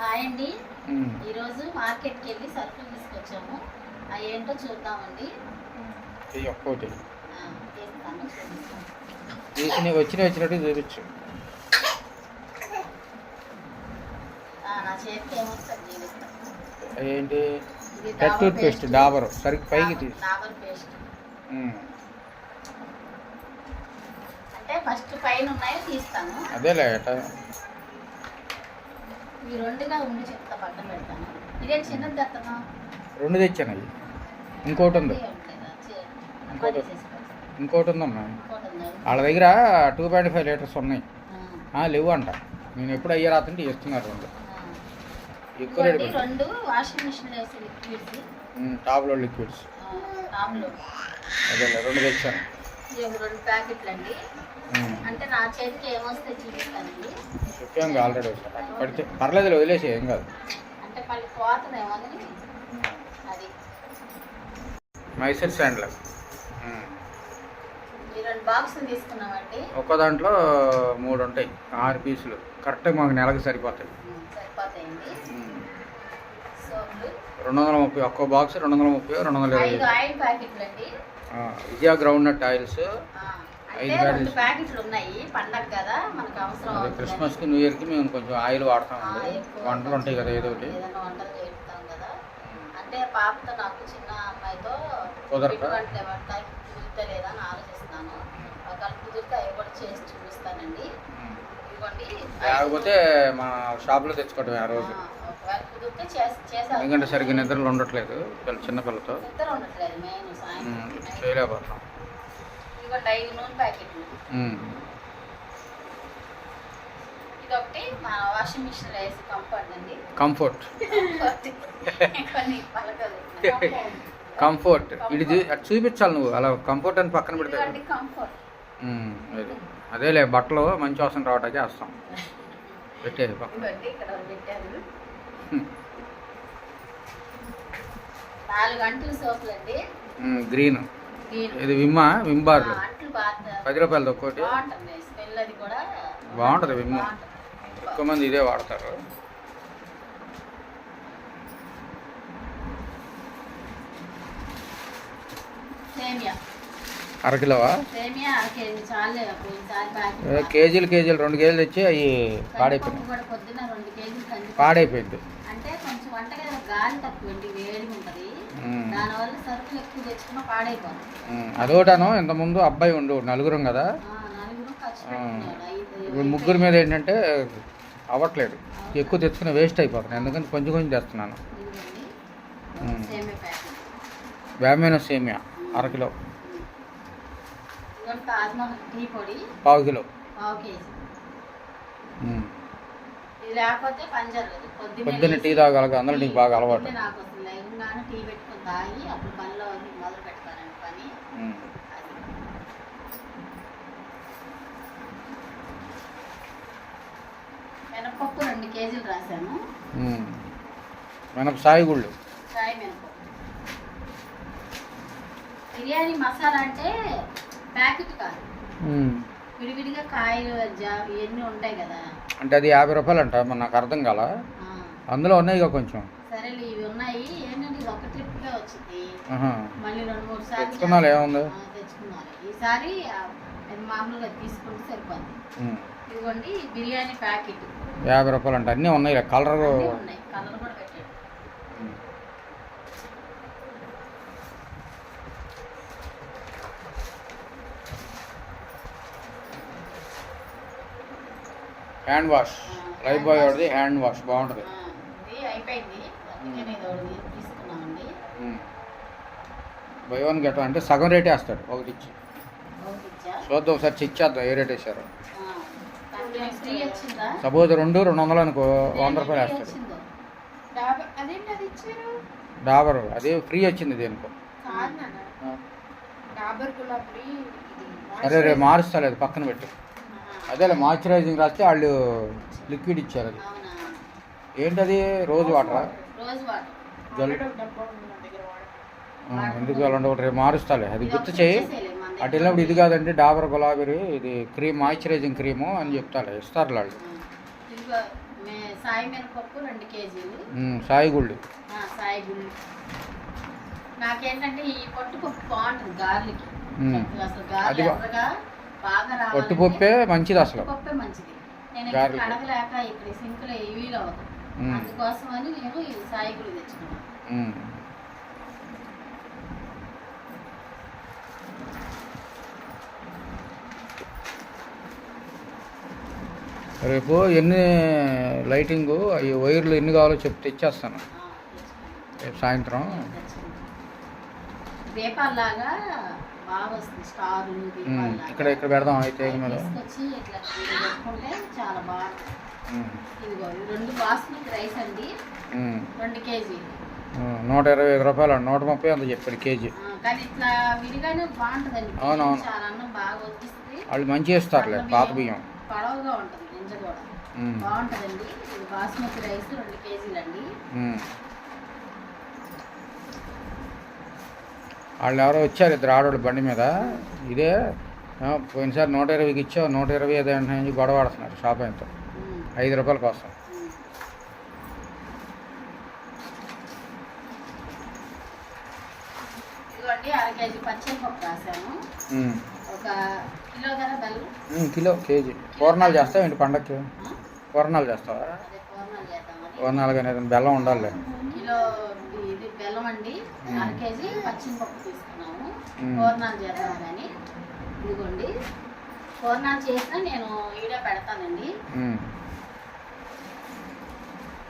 Hi అండి. ఈరోజు మార్కెట్కి వెళ్ళి సరుకులు తీసుకొచ్చాము. అవి ఏంటో చూద్దామండి. ఒక్కోటి. నీకు వచ్చిన వచ్చినట్టు చూపించు. నా చేతికి ఏమొస్తుంది? ఏంటి? Toothpaste. డాబర్. సరిగ్గా పైకి తీసి. డాబర్ పేస్ట్. అంటే ఫస్ట్ పైన ఉన్నాయి తీస్తాను. అదేలే ఈ రెండుగా ఉండి చెప్తా పక్కన పెడతాను. ఇదే చిన్నది తెస్తాను రెండు తెచ్చాను అవి ఇంకోటి ఉంది. ఇంకోటి. ఇంకోటి ఉందమ్మా. వాళ్ళ దగ్గర టూ పాయింట్ ఫైవ్ లీటర్స్ ఉన్నాయి. లేవు అంట నేను ఎప్పుడు అయ్యే రాత్రి ఇస్తున్నారు రెండు. ఎక్కువ రేటు రెండు వాషింగ్ మిషన్ టాప్లో లిక్విడ్స్ అదేలే రెండు తెచ్చాను. రెండు ప్యాకెట్లు అండి ఉమ్. అంటే నా చేతికి ఏమొస్తే చూపిస్తానండి. చెప్పాము ఆల్రెడీ పడితే పర్లేదు వదిలేసి ఏం కాదు. అంటే మళ్ళీ పోతుందేమో అని అది. మైసూర్ రెండు బాక్సులు తీసుకున్నామండి. ఒక్కో దాంట్లో మూడు ఉంటాయి ఆరు పీసులు. కరెక్ట్గా మాకు నెలకు సరిపోతాయి. సరిపోతాయండి. రెండు వందల ముప్పై ఒక్కో బాక్స్ రెండు వందల ముప్పై రెండు వందల ఇరవై ఐదు. ఆయిల్ ప్యాకెట్లు అండి ఆ, విజయ గ్రౌండ్ నట్ ఆయిల్స్ ఐదు రెండు ప్యాకెట్లు. ఉన్నాయి పండగ కదా మనకు అవసరం అదే అవుతుందని. క్రిస్మస్కి న్యూ ఇయర్కి మేము కొంచెం ఆయిల్ ఆ, వాడతామండి ఎక్కువ వంటలు ఉంటాయి కదా ఏదో ఒకటి. ఏదైనా వంటలు చేస్తాం కదా. అంటే పాపతో నాకు చిన్న అమ్మాయితో కుదరక? ఎటువంటి వంట కుదిరితే లేదా అని ఆలోచిస్తున్నాను ఒకవేళ కుదిరితే అవి కూడా చేసి చూపిస్తానండి. ఇవ్వండి. లేకపోతే మా షాప్లో తెచ్చుకోవటం ఆ రోజు. ఎందుకంటే సరిగ్గా నిద్రలు ఉండట్లేదు పిల్ల చిన్న పిల్లతో. చేయలేకపోతున్నాం. Comfort comfort. ఇది చూపించాలి నువ్వు. అలా కంఫర్ట్ అని పక్కన పెడితే అదేలే బట్టలు మంచి వాసన రావటానికి వేస్తాం. పెట్టే పక్కన. నాలుగు సోపులు అండి. గ్రీన్. ఇది విమ్మా అంట్లు బాగా పది రూపాయలది ఒక్కోటి. బాగుంటుంది. స్మెల్ అది కూడా బాగుంటది విమ్ బాగుంటుంది. ఎక్కువ మంది ఇదే వాడతారు. అరకిలోవా కేజీలు కేజీలు రెండు కేజీలు తెచ్చి అవి పాడైపోయింది. కొంచెం వంటగది గాలి తక్కువ అండి వేడిగా ఉంటుంది ఉమ్, దానివల్ల సరుకులు ఎక్కువ తెచ్చుకున్నా పాడైపోతుంది ఉమ్, అదోటాను ఇంతకుముందు అబ్బాయి ఉండు నలుగురం కదా? ఇప్పుడు ముగ్గురు మీద ఏంటంటే అవ్వట్లేదు. ఎక్కువ తెచ్చుకుని వేస్ట్ అయిపోతుంది. ఎందుకంటే కొంచెం కొంచెం తెస్తున్నాను. ఉమ్. సేమియా అరకిలో పావు కిలో. పావు కేజీ. లేకపోతే పని జరగదు. పొద్దున్నే టీ లేచి తాగాలి అందులో నీకు బాగా అలవాటు. నాకు అసలు టీ పెట్టుకొని తాగి అప్పుడు పనిలో మొదలు పెడతానండి పని. మినపప్పు రెండు కేజీలు రాశాను. సాయి గుళ్ళు. మినపప్పు. బిర్యానీ మసాలా అంటే ప్యాకెట్ కాదు. విడివిడిగా కాయలు ఇవన్నీ ఉంటాయి కదా. అంటే అది యాభై రూపాయలు అంట మరి నాకు అర్థం కాల? అందులో ఉన్నాయి కొంచెం. సరేలే ఇవి ఉన్నాయి. ఏంటంటే ఇది ఒక ట్రిప్గా వచ్చింది. మళ్ళీ రెండు మూడు సార్లు తెచ్చుకున్నాను ఏముంది ఆ, తెచ్చుకున్నారు ఈసారి మామూలుగా తీసుకుంటే సరిపోద్ది. ఇదిగోండి బిర్యానీ ప్యాకెట్. యాభై రూపాయలు అంట అన్నీ ఉన్నాయి కలర్ కలర్ కూడా హ్యాండ్ వాష్ లైఫ్ బాయ్ వాడిది హ్యాండ్ వాష్ బాగుంటుంది. అయిపోయింది. బై వన్ గెట్ అంటే సగం రేటే వేస్తాడు. ఒకటి ఇచ్చి. చూద్దాం ఒకసారి చెక్ చేద్దాం ఏ రేట్ వేసారు సపోజ్ రెండు రెండు వందలు అనుకో వంద రూపాయలు వేస్తాడు. డాబర్ అది ఫ్రీ వచ్చింది దేనికో సరే రేపు మారుస్తా లేదు పక్కన పెట్టు. అదేలే మాయిశ్చరైజింగ్ రాస్తే వాళ్ళు లిక్విడ్ ఇచ్చారు అది. ఏంటది? రోజు వాటరా రోజు వాటర్ జల్ ఎందుకు అలా ఉండవు రేపు మారుస్తాలే. అది గుర్తు ఒకటి చేయి అటు వెళ్ళినప్పుడు ఇది. కాదండి డాబర్ గులాబీ ఇది క్రీమ్ మాయిశ్చరైజింగ్ క్రీము అని చెప్తారు ఇస్తారు వాళ్ళు. సాయి మినపప్పు రెండు కేజీలు. ఉమ్, సాయి గుళ్ళు. ఆ, సాయి గుళ్ళు. నాకేంటంటే ఈ పొట్టుపప్పు బాగుంటుంది గార్లికి. అసలు గార్లు పొట్టుపప్పే మంచిది అసలు పప్పే మంచిది నేను ఇక్కడ గారెలు. కడగలేక ఇక్కడ సింకులో ఇవి అవ్వదు మ్మ్. అందుకోసం అని నేను ఈ సాయి గుడి తెచ్చుకున్నాను ఉమ్. రేపు ఎన్ని లైటింగు ఈ వైర్లు ఎన్ని కావాలో చెప్పి తెచ్చేస్తాను. రేపు సాయంత్రం దీపాల్లాగా బాగా వస్తుంది. ఇక్కడ ఇక్కడ పెడదాం అయితే తీసుకొచ్చి ఇట్లా ఇది పెట్టుకుంటే చాలా బాగా ఉమ్, ఇదిగో రెండు బాస్మతి రైస్ అండి. రెండు కేజీలు. నూట ఇరవై ఐదు రూపాయలు నూట ముప్పై అంత చెప్పాడు కేజీ. ఆ, కానీ ఇట్లా విడిగానే బాగుంటుందండి. అవునవును. చాలా అన్నం బాగా వద్దిస్తుంది వాళ్ళు మంచిగా ఇస్తారులే పాత బియ్యం పొడవుగా ఉంటుంది గింజ కూడా. ఉమ్, బాగుంటుందండి. బాస్మతి రైస్ రెండు. వాళ్ళు ఎవరో వచ్చారు ఇద్దరు ఆడవాళ్ళు బండి మీద. ఇదే పోయినసారి నూట ఇరవైకి ఇచ్చావు నూట ఇరవై ఐదు అంటే గొడవ ఆడుతున్నారు షాప్ ఆయనతో. ఐదు రూపాయల కోసం. Kilo KG. పూర్ణాలు చేస్తావా ఏంటి పండక్కి? పూర్ణాలు చేస్తావా? పూర్ణాలు కానీ బెల్లం ఉండాలి కిలో బెల్లం అండి అర కేజీ పచ్చిమిరపప్పు తీసుకున్నాము. పూర్ణాలు చేద్దామని ఇదిగోండి. పూర్ణాలు చేసినా నేను ఈడే పెడతానండి.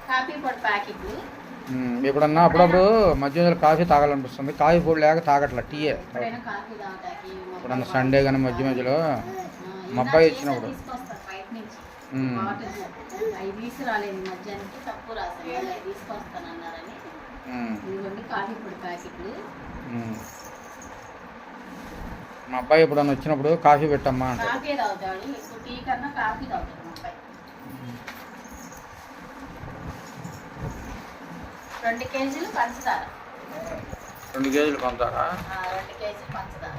కాఫీ పొడి ప్యాకెట్లు. ఎప్పుడన్నా అప్పుడప్పుడు మధ్యలో కాఫీ తాగాలనిపిస్తుంది. కాఫీ పొడి లేక తాగట్ల టీయే ఎప్పుడన్నా సండే కానీ మధ్య మధ్యలో మా అబ్బాయి ఇచ్చినప్పుడు. అవి తీసుకురాలేదు తక్కువ తీసుకొస్తానన్నారని. ఉమ్, ఇదిగోండి కాఫీ పొడి ప్యాకెట్లు. మా అబ్బాయి ఎప్పుడన్నా వచ్చినప్పుడు కాఫీ పెట్టమ్మా కాఫీ తాగుతాడు ఎక్కువ టీ కన్నా కాఫీ తాగుతాడు మా అబ్బాయి. రెండు కేజీలు పంచదార. రెండు కేజీలు ఆ, రెండు కేజీలు పంచదార.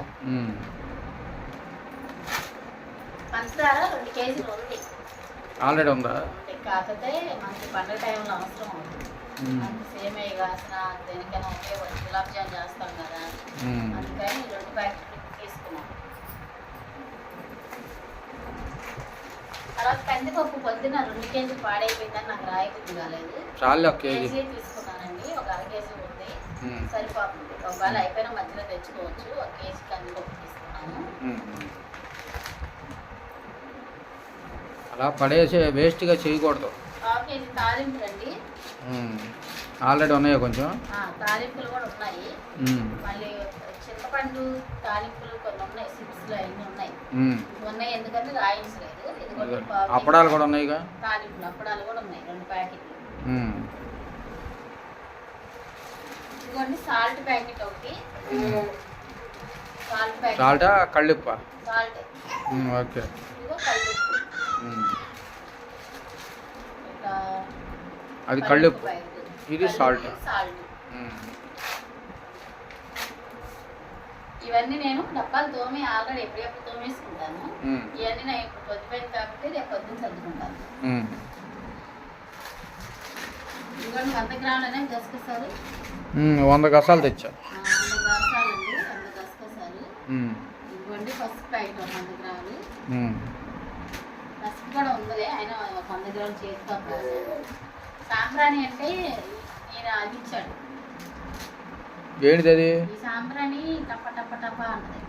పంచదార రెండు కేజీలు ఉంది. ఆల్రెడీ ఉందా? ఉంది. కాకపోతే మనకి పండుగ టైంలో అవసరం అవుతుంది. ఉమ్, మనకి సేమియా కాసిన దేనికైనా ఉపయోగపడి గులాబ్ జామ్ చేస్తాం కదా. అందుకని రెండు ప్యాకెట్లు తీసుకున్నాం. తర్వాత కందిపప్పు పొద్దున రెండు కేజీలు పాడైపోయిందని నాకు రాయబుద్ధి కాలేదు. చాలే ఒక కేజీ తీసుకున్నానండి. ఒక అర కేజీ ఉంది. సరిపోతుంది. ఒకవేళ అయిపోయిన మధ్యలో తెచ్చుకోవచ్చు. ఒక కేజీ కందిపప్పు తీసుకున్నాను. అలా పడేసి వేస్ట్గా చేయకూడదు. పావు కేజీ తాలింపులు అండి ఉమ్. ఆల్రెడీ ఉన్నాయా కొంచెం? తాలింపులు కూడా ఉన్నాయి. మళ్ళీ చింతపండు తాలింపులు కొన్ని ఉన్నాయి సిప్స్లు అన్నీ ఉన్నాయి. ఉన్నాయి ఎందుకంటే రాయించలేదు అప్పడాలు కూడా ఉన్నాయిగా? తాలింపులు అప్పడాలు కూడా ఉన్నాయి రెండు ప్యాకెట్లు. ఇదిగోండి సాల్ట్ ప్యాకెట్ ఒకటి. సాల్ట్ ప్యాకెట్ సాల్టా కళ్ళిప్ప? సాల్ట్. ఓకే. ఇదిగో అది కళ్ళుప్పు. ఇది సాల్ట్ ఇవన్నీ నేను డబ్బాలు తోమి ఆల్రెడీ ఎప్పుడెప్పుడు తోమేసుకుంటాను. ఇవన్నీ నేను ఇప్పుడు పొద్దుపోయింది కాబట్టి రేపు పొద్దున్న చదువుకుంటాను. ఇదిగోండి వంద గ్రాములనే గసగసాలు. వంద గసాలు తెచ్చా వంద గసాలండి వంద గసగసాలు. ఇదిగోండి పసుపు ప్యాకెట్ వంద గ్రాములు. పసుపు కూడా అయినా ఒక వంద గ్రాములు చేతితో సాంబ్రాణి అంటే నేను ఏంటిది అది ఈ సాంబ్రాణి టప్ప టప్ప టప్ప అంటది.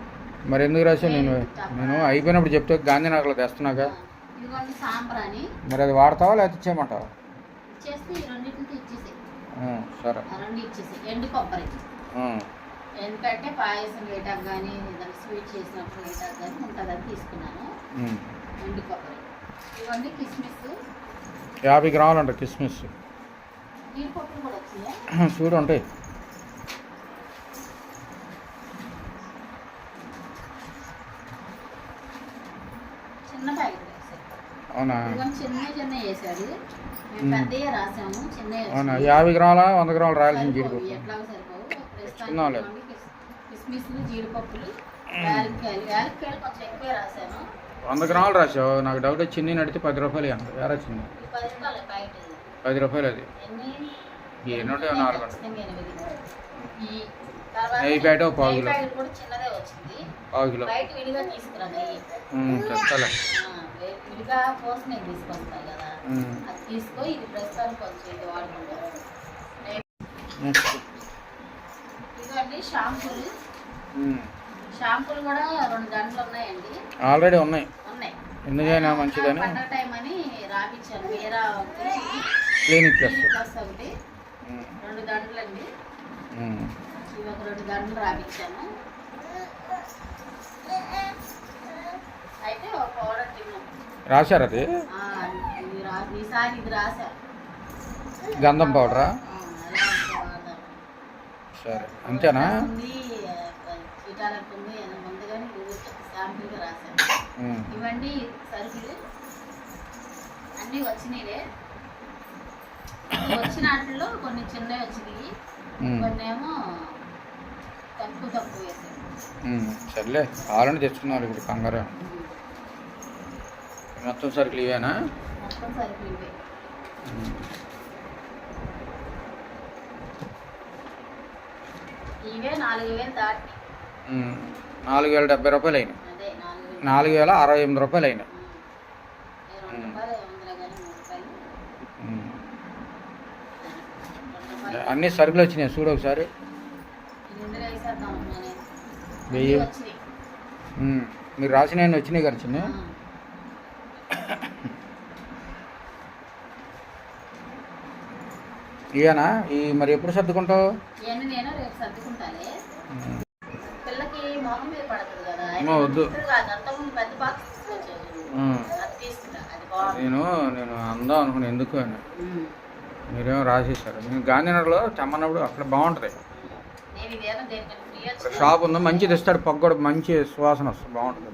మరి ఎందుకు రాసా నేను? నేను అయిపోయినప్పుడు చెప్తే గాంధీనగర్లో తెస్తున్నాక? ఇదిగోండి సాంబ్రాణి. మరి అది వాడతావా లేకపోతే ఇచ్చేయమంటావా? ఇచ్చేస్తే ఈ రెండింటితో ఇచ్చేసి. ఉమ్, సరే. ఆ రెండు ఇచ్చేసి. ఎండు కొబ్బరి. ఉమ్, ఎందుకంటే పాయసం వేయటానికి కానీ ఏదైనా స్వీట్ చేసినప్పుడు వేయటానికి కానీ ఉంటుందని తీసుకున్నాను. ఎండు కొబ్బరి. ఇవన్నీ కిస్మిస్ యాభై గ్రాములు అంట. కిస్మిస్ చూడు ఉంటాయి వేసాడు. అవునా అవునా? యాభై గ్రాముల వంద గ్రాములు రాయాల్సిన జీడిపప్పు. కిస్మిస్లు జీడిపప్పులు యాలక్కాయలు. యాలక్కాయలు కొంచెం ఎక్కువ రాశాను వంద గ్రాములు రాసావు నాకు డౌట్ వచ్చి చిన్ని నడితే పది రూపాయలు ఎంత? వేరే చిన్ని. ఇది పది రూపాయలు అది. నూట నాలుగు నెయ్యి ప్యాకెట్ ఒక పావు కిలో. వచ్చింది. పావు కిలో. చెప్తాలే. నెక్స్ట్ షాంపూలు. షాంపూలు కూడా రెండు గంటలు ఉన్నాయండి. ఆల్రెడీ ఉన్నాయి. ఉన్నాయి. ఎందుకైనా మంచిదని? పండగ టైం అని రాపించాను ఒకటి. క్లినిక్ ప్లస్ ఒకటి. రెండు గంటలండి. ఉమ్. ఇవి ఒక రెండు గంటలు రాపించాను అయితే ఒక పౌడర్ తిన్నాం. రాశారు అది? ఈసారి ఇది రాశా. గంధం పౌడరా. సరే. అంతేనా ఉంది చీటాలకు ఉంది ఏదో ఉంది కానీ ఇది శాంపుల్గా రాశాను ఇవ్వండి సరుకులు. అన్నీ వచ్చినాయిలే. వచ్చిన వాటిల్లో కొన్ని చిన్నవి వచ్చినాయి. కొన్ని ఏమో తక్కువ తక్కువ. సర్లే కావాలని తెచ్చుకున్నారు ఇప్పుడు కంగారు. మొత్తం సరుకులు ఇవేనా? మొత్తం సరుకులు ఇవే. నాలుగు వేలు దాటి ఉమ్. నాలుగు వేల డెబ్బై రూపాయలు అయినాయి. నాలుగు వేలు అరవై ఎనిమిది రూపాయలు అయినాయి. అన్ని సరుకులు వచ్చినాయి. చూడు ఒకసారి. వెయ్యి. మీరు రాసిన వచ్చినాయి కదా చిన్న. ఇవేనా ఈ మరి ఎప్పుడు సర్దుకుంటావు? మొహం మీద పడుతుంది కదా. అమ్మో, వద్దు. పెద్ద బాక్స్. అది అది బాగుంది. నేను నేను అందాం అనుకున్నాను ఎందుకు అని. మీరేమో రాసేసారు నేను గాంధీనగర్లో తెమ్మన్నప్పుడు అక్కడ బాగుంటుంది. నేను దేనికంటే ఫ్రీ షాప్ ఉంది? మంచిది ఇస్తాడు పక్క కూడా మంచి సువాసన వస్తుంది బాగుంటుంది.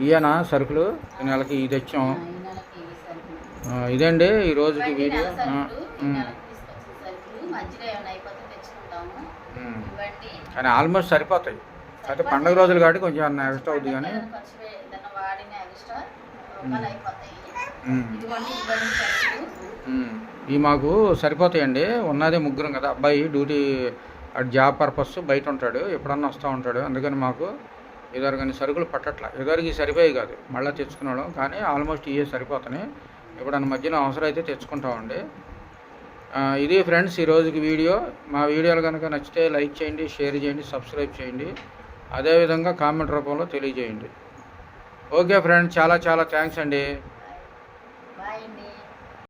ఇయేనా సరుకులు? ఈ నెలకి ఇది తెచ్చాం. ఇదండి ఈ రోజుకి వీడియో నెల ఆ, సరుకులు ఈ ఉమ్, నెలకి తీసుకొచ్చిన సరుకులు మధ్యలో ఏమైనా అయిపోతే తెచ్చుకుంటాము ఉమ్. ఇవ్వండి కానీ ఆల్మోస్ట్ సరిపోతాయి. అయితే పండగ రోజులు కాబట్టి కొంచెం ఎక్స్ట్రా అవుతుంది కానీ. ఇవి మాకు సరిపోతాయండి. ఉన్నదే ముగ్గురం కదా అబ్బాయి డ్యూటీ అటు జాబ్ పర్పస్ బయట ఉంటాడు ఎప్పుడన్నా వస్తూ ఉంటాడు. అందుకని మాకు కానీ సరుకులు పట్టట్ల. ఇదివరకు ఇవి సరిపోయి కాదు. మళ్ళీ తెచ్చుకున్నాడు కానీ ఆల్మోస్ట్ ఇవే సరిపోతున్నాయి. ఎప్పుడన్నా మధ్యలో అవసరం అయితే తెచ్చుకుంటామండి. ఇది ఫ్రెండ్స్ ఈ రోజుకి వీడియో. మా వీడియోలు కనుక నచ్చితే లైక్ చేయండి షేర్ చేయండి సబ్స్క్రైబ్ చేయండి. అదేవిధంగా కామెంట్ రూపంలో తెలియజేయండి. ఓకే ఫ్రెండ్స్ చాలా చాలా థ్యాంక్స్ అండి.